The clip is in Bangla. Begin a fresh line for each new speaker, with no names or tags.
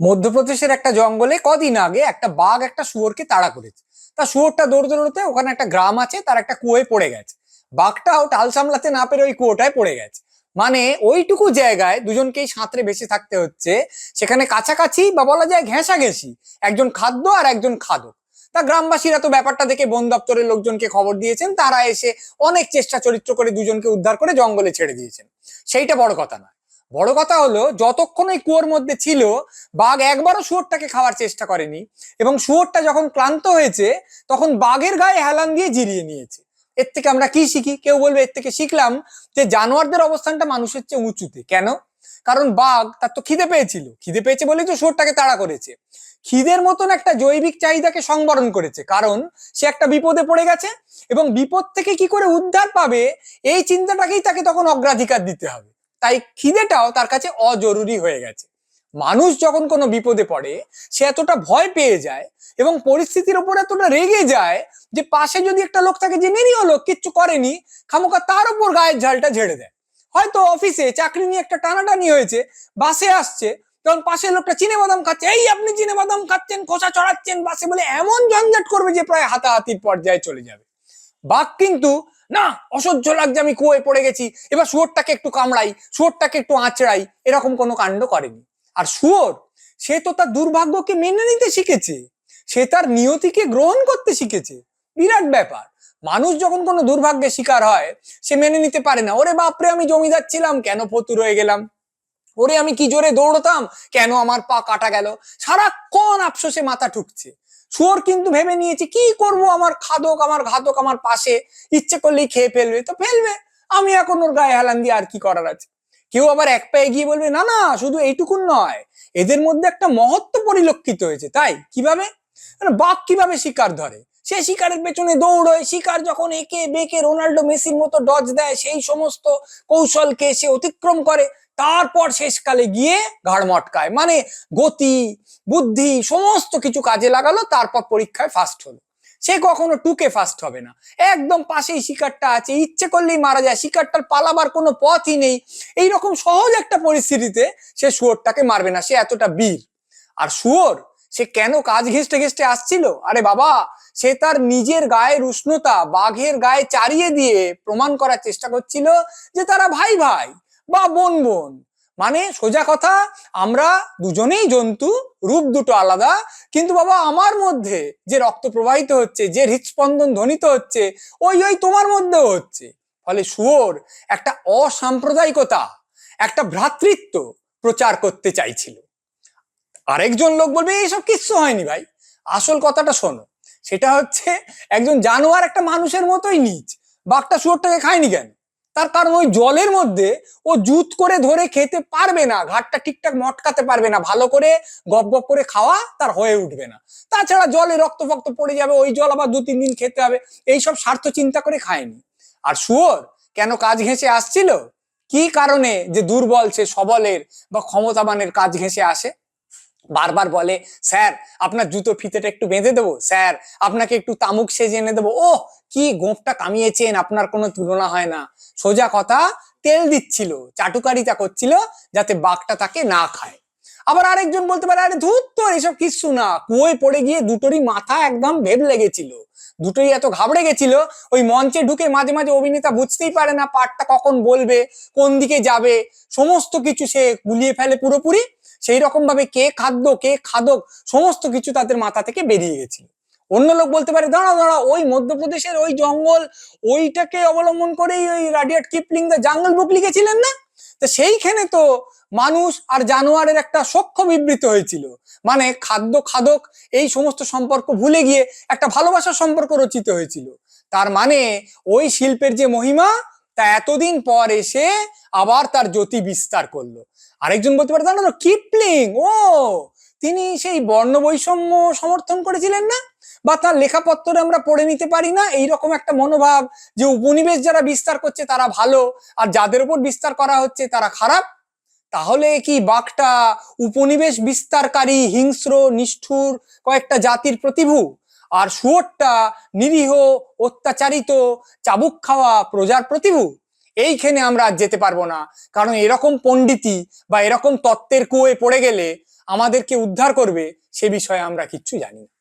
মধ্যপ্রদেশের একটা জঙ্গলে কদিন আগে একটা বাঘ একটা শুয়োরকে তাড়া করেছে। তা শুয়োরটা দৌড় দৌড়তে ওখানে একটা গ্রাম আছে, তার একটা কুয়োয় পড়ে গেছে। বাঘটাও টাল সামলাতে না পেরে ওই কুয়োটায় পড়ে গেছে। মানে ওইটুকু জায়গায় দুজনকেই সাঁতরে বেঁচে থাকতে হচ্ছে। সেখানে কাছাকাছি বা বলা যায় ঘেঁষাঘেঁষি একজন খাদ্য আর একজন খাদক। তা গ্রামবাসীরা তো ব্যাপারটা দেখে বন দপ্তরের লোকজনকে খবর দিয়েছেন। তারা এসে অনেক চেষ্টা চরিত্র করে দুজনকে উদ্ধার করে জঙ্গলে ছেড়ে দিয়েছেন। সেইটা বড় কথা নয়। বড় কথা হলো, যতক্ষণ ওই কুয়োর মধ্যে ছিল, বাঘ একবারও শুয়োরটাকে খাওয়ার চেষ্টা করেনি এবং শুয়োরটা যখন ক্লান্ত হয়েছে, তখন বাঘের গায়ে হেলান দিয়ে জিরিয়ে নিয়েছে। এর থেকে আমরা কি শিখি? কেউ বলবে, এর থেকে শিখলাম যে জানোয়ারদের অবস্থানটা মানুষের চেয়ে উঁচুতে। কেন? কারণ বাঘ, তার তো খিদে পেয়েছিল। খিদে পেয়েছে বলেই তো শুয়োরটাকে তাড়া করেছে। খিদের মতন একটা জৈবিক চাহিদাকে সংবরণ করেছে, কারণ সে একটা বিপদে পড়ে গেছে এবং বিপদ থেকে কি করে উদ্ধার পাবে, এই চিন্তাটাকেই তাকে তখন অগ্রাধিকার দিতে হবে। তাই খিদেটাও তার কাছে অজরুরি হয়ে গেছে। মানুষ যখন কোনো বিপদে পড়ে, সে এতটা ভয় পেয়ে যায় এবং পরিস্থিতির ওপর এতটা রেগে যায় যে পাশে যদি একটা লোক থাকে যে নিরীহ লোক, কিচ্ছু করেনি খামোকা তার উপর গায়ের ঝালটা ঝেড়ে দেয়। হয়তো অফিসে চাকরি নিয়ে একটা টানাটানি হয়েছে, বাসে আসছে, তখন পাশের লোকটা চিনে বাদাম খাচ্ছে, এই আপনি চিনে বাদাম খাচ্ছেন, খোসা চড়াচ্ছেন। বাসে বলে এমন ঝঞ্ঝাট করবে যে প্রায় হাতাহাতির পর্যায়ে চলে যাবে। বাঘ কিন্তু না, অসহ্য লাগছে, আমি কুয়োয় পড়ে গেছি। এবার শুয়োরটাকে একটু কামড়াই, শুয়োরটাকে একটু আঁচড়াই, এরকম কোনো কাণ্ড করেনি। আর শুয়োর, সে তো তার দুর্ভাগ্যকে মেনে নিতে শিখেছে। সে তার নিয়তিকে গ্রহণ করতে শিখেছে। বিরাট ব্যাপার। মানুষ যখন কোনো দুর্ভাগ্যের শিকার হয়, সে মেনে নিতে পারে না। ওরে বাপরে, আমি জমিদার ছিলাম, কেন ফতুর হয়ে গেলাম? ওরে আমি কি জোরে দৌড়তাম? কেন আমার পা কাটা গেল? সারাক্ষণ আফসোসে মাথা ঠুকছে। শুয়োর কিন্তু ভেবে নিয়েছে, কি করব আমার খাদক, আমার ঘাতক, আমার পাশে? ইচ্ছে করলেই খেয়ে ফেলবে, তো ফেলবে। আমি এখন ওর গায়ে হেলান দিয়ে আর কি করার আছে? কেউ আবার এক পায়ে গিয়ে বলবে, না না, শুধু এইটুকুন নয়। এদের মধ্যে একটা মহত্ব পরিলক্ষিত হয়েছে। তাই? কীভাবে? মানে বাঘ কীভাবে শিকার ধরে? সে শিকারের পেছনে দৌড়য়, শিকার যখন একে বেঁকে রোনাল্ডো, মেসির মতো ডজ দেয়, সেই সমস্ত কৌশলকে সে অতিক্রম করে। তারপর শেষকালে গিয়ে ঘাড় মটকায়। মানে গতি, বুদ্ধি সমস্ত কিছু কাজে লাগালো, তারপর পরীক্ষায় ফার্স্ট হলো। সে কখনো টুকে ফার্স্ট হবে না। একদম পাশেই শিকারটা আছে। ইচ্ছে করলেই মারা যায়। শিকারটার পালাবার কোনো পথই নেই। এই রকম সহজ একটা পরিস্থিতিতে সে শুয়োরটাকে মারবে না। সে এতটা বীর। আর শুয়োর, সে কেন কাজ ঘেঁষতে ঘেঁষতে আসছিল? আরে বাবা, সে তার নিজের গায়ের উষ্ণতা, বাঘের গায়ে চারিয়ে দিয়ে প্রমাণ করার চেষ্টা করছিল যে তারা ভাই ভাই। বা বোন বোন। মানে সোজা কথা, আমরা দুজনেই জন্তু, রূপ দুটো আলাদা। কিন্তু বাবা, আমার মধ্যে যে রক্ত প্রবাহিত হচ্ছে, যে হৃদস্পন্দন ধ্বনিত হচ্ছে, ওই ওই তোমার মধ্যেও হচ্ছে। ফলে শুয়োর একটা অসাম্প্রদায়িকতা, একটা ভ্রাতৃত্ব প্রচার করতে চাইছিল। আরেকজন লোক বলবে এইসব কিচ্ছু হয়নি ভাই। আসল কথাটা শোনো। সেটা হচ্ছে, একজন জানোয়ার একটা মানুষের মতোই নিচ বাঘটা শুয়োরটাকে খায়নি কেন? তার কারণ ওই জলের মধ্যে ও জুত করে ধরে খেতে পারবে না, ঘাটটা ঠিকঠাক মটকাতে পারবে না, ভালো করে গপ গপ করে খাওয়া তার হয়ে উঠবে না। তাছাড়া জলে রক্ত ফক্ত পড়ে যাবে, ওই জল আবার দু তিন দিন খেতে হবে, এইসব স্বার্থ চিন্তা করে খায়নি। আর শুয়োর, কেন কাজ ঘেঁষে আসছিল? কি কারণে যে দুর্বল সে সবলের বা ক্ষমতাবানের কাজ ঘেঁষে আসে? বারবার বলে, স্যার, আপনার জুতো ফিতেটা একটু বেঁধে দেবো, স্যার, আপনাকে একটু তামুক সেজে এনে দেবো। ও কি গোঁফটা কামিয়েছেন, আপনার কোনো তুলনা হয় না। সোজা কথা, তেল দিচ্ছিল, চাটুকারিতা করছিল, যাতে বাঘটা তাকে না খায়। আবার আরেকজন বলতে পারে, আরে ধূর এসব কিচ্ছু না। কুয়োয় পড়ে গিয়ে দুটোরই মাথা একদম ভেব লেগেছিল। দুটোই এত ঘাবড়ে গেছিল, ওই মঞ্চে ঢুকে মাঝে মাঝে অভিনেতা বুঝতেই পারে না পাঠটা কখন বলবে, কোন দিকে যাবে, সমস্ত কিছু সে গুলিয়ে ফেলে পুরোপুরি। সেই রকম ভাবে কে খাদ্য, কে খাদক, সমস্ত কিছু তাদের মাথা থেকে বেরিয়ে গেছিল। অন্য লোক বলতে পারে দাঁড়া দাঁড়া ওই মধ্যপ্রদেশের ওই জঙ্গল, ওইটাকে অবলম্বন করেই ওই Rudyard Kipling the Jungle Book লিখেছিলেন না? তো সেইখানে তো মানুষ আর জানোয়ারের একটা সক্ষ বিবৃত হয়েছিল। মানে খাদ্য খাদক এই সমস্ত সম্পর্ক ভুলে গিয়ে একটা ভালোবাসার সম্পর্ক রচিত হয়েছিল। তার মানে ওই শিল্পের যে মহিমা, তা এতদিন পর এসে আবার তার জ্যোতি বিস্তার করল। আরেকজন বলতে পারে, দাঁড়ানো, কিপলিং, ও! তিনি সেই বর্ণ বৈষম্য সমর্থন করেছিলেন না? বা তার লেখাপত্রে আমরা পড়ে নিতে পারি না? এইরকম একটা মনোভাব যে উপনিবেশ যারা বিস্তার করছে তারা ভালো, আর যাদের উপর বিস্তার করা হচ্ছে তারা খারাপ? তাহলে কি বাঘটা উপনিবেশ বিস্তারকারী, হিংস্র, নিষ্ঠুর কয়েকটা জাতির প্রতিভু? আর শুয়োরটা নিরীহ, অত্যাচারিত, চাবুক খাওয়া প্রজার প্রতিভু? এইখানে আমরা আর যেতে পারব না। কারণ এরকম পণ্ডিতি বা এরকম তত্ত্বের কুয়োয় পড়ে গেলে আমাদেরকে উদ্ধার করবে, সে বিষয়ে আমরা কিচ্ছু জানি না।